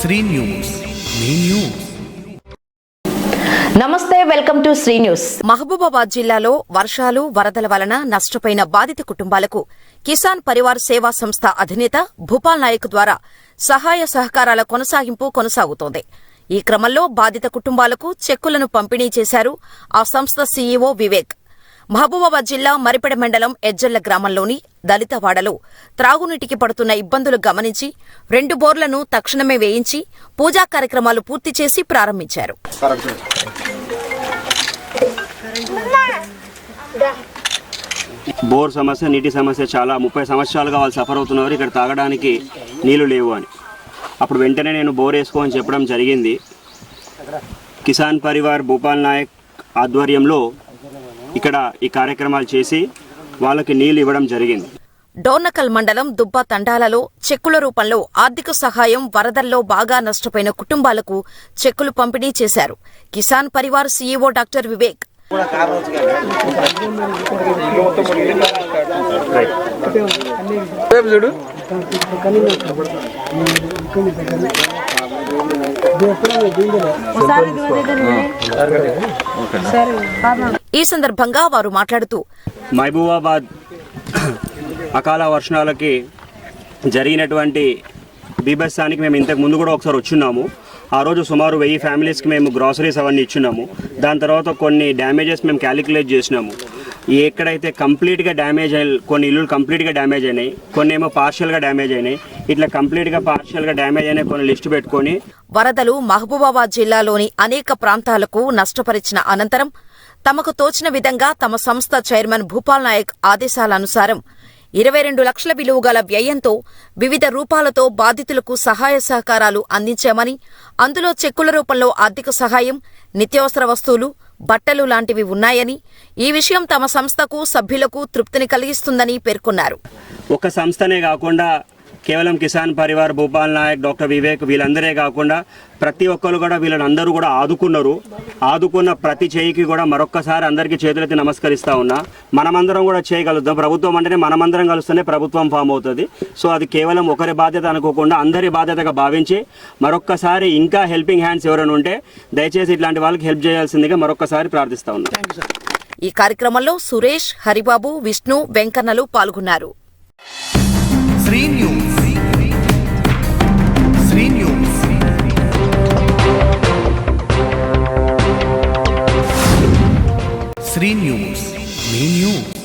Shri news. మీ news. నమస్తే welcome to Shri news. Mahabubabad జిల్లాలో వర్షాలు వరదల వలన నష్టపోయిన బాధిత కుటుంబాలకు కిసాన్ పరివార్ సేవా సంస్థ అధినేత భూపాల్ నాయక్ ద్వారా సహాయ సహకారాల కొనసాగింపు కొనసాగుతోంది. ఈ క్రమంలో బాధిత కుటుంబాలకు చెక్కులను పంపిణీ చేశారు ఆ సంస్థ సీఈఓ వివేక్. మహబూబాబాద్ జిల్లా మరిపెడ మండలం ఎజ్జల్ల గ్రామంలోని దళితవాడలో త్రాగునీటికి పడుతున్న ఇబ్బందులు గమనించి రెండు బోర్లను తక్షణమే వేయించి పూజా కార్యక్రమాలు పూర్తి చేసి ప్రారంభించారు. బోర్ సమస్య నీటి సమస్య చాలా ముప్పై సంవత్సరాలుగా వాళ్ళు సఫర్ అవుతున్నారు ఇక్కడ తాగడానికి నీళ్ళు లేవు అని. అప్పుడు వెంటనే నేను బోర్ వేసుకోని చెప్పడం జరిగింది. కిసాన్ పరివార్ భూపాల్ నాయక్ ఆధ్వర్యంలో ఇక్కడ ఈ కార్యక్రమాలు చేసి వాళ్ళకి నీళ్ళు ఇవ్వడం జరిగింది. డోర్నకల్ మండలం దుబ్బ తండాలలో చెక్కుల రూపంలో ఆర్థిక సహాయం వరదల్లో బాగా నష్టపోయిన కుటుంబాలకు చెక్కులు పంపిణీ చేశారు. Kisan Parivar CEO doctor Vivek. ఈ సందర్భంగా వారు మాట్లాడుతూ మహబూబాబాద్ అకాల వర్షాలకి జరిగినటువంటి బీభత్సానికి మేము ఇంతకు ముందు కూడా ఒకసారి వచ్చున్నాము. ఆ రోజు సుమారు వెయ్యి ఫ్యామిలీస్కి మేము గ్రాసరీస్ అవన్నీ ఇచ్చున్నాము. దాని తర్వాత కొన్ని డ్యామేజెస్ మేము క్యాలిక్యులేట్ చేసినాము. ఎక్కడైతే కంప్లీట్గా డ్యామేజ్ అయి కొన్ని ఇల్లులు కంప్లీట్గా డ్యామేజ్ అయినాయి కొన్ని ఏమో పార్షియల్గా డ్యామేజ్ అయినాయి ఇట్లా కంప్లీట్గా పార్షియల్గా డ్యామేజ్ అయినాయి కొన్ని లిస్ట్ పెట్టుకొని వరదలు మహబూబాబాద్ జిల్లాలోని అనేక ప్రాంతాలకు నష్టపరిచిన అనంతరం తమకు తోచిన విధంగా తమ సంస్థ చైర్మన్ భూపాల్ నాయక్ ఆదేశాలనుసారం ఇరవై రెండు లక్షల విలువ గల వ్యయంతో వివిధ రూపాలతో బాధితులకు సహాయ సహకారాలు అందించామని అందులో చెక్కుల రూపంలో ఆర్థిక సహాయం నిత్యావసర వస్తువులు బట్టలు లాంటివి ఉన్నాయని ఈ విషయం తమ సంస్థకు సభ్యులకు తృప్తిని కలిగిస్తుందని పేర్కొన్నారు. ఒక సంస్థనే కాకుండా కేవలం కిసాన్ పరివార్ భూపాల్ నాయక్ డాక్టర్ వివేక్ వీళ్ళందరే కాకుండా ప్రతి ఒక్కరు కూడా వీళ్ళని అందరూ కూడా ఆదుకున్నారు. ఆదుకున్న ప్రతి చేయికి కూడా మరొక్కసారి అందరికీ చేతులెత్తి నమస్కరిస్తా ఉన్నా. మనమందరం కూడా చేయగలుగుతాం. ప్రభుత్వం అంటేనే మనమందరం కలుస్తేనే ప్రభుత్వం ఫామ్ అవుతుంది. సో అది కేవలం ఒకరి బాధ్యత అనుకోకుండా అందరి బాధ్యతగా భావించి మరొక్కసారి ఇంకా హెల్పింగ్ హ్యాండ్స్ ఎవరైనా ఉంటే దయచేసి ఇట్లాంటి వాళ్ళకి హెల్ప్ చేయాల్సిందిగా మరొక్కసారి ప్రార్థిస్తా ఉన్నా. ఈ కార్యక్రమంలో సురేష్ హరిబాబు విష్ణు వెంకన్నలు పాల్గొన్నారు. శ్రీ న్యూస్. శ్రీ న్యూస్ మీ న్యూస్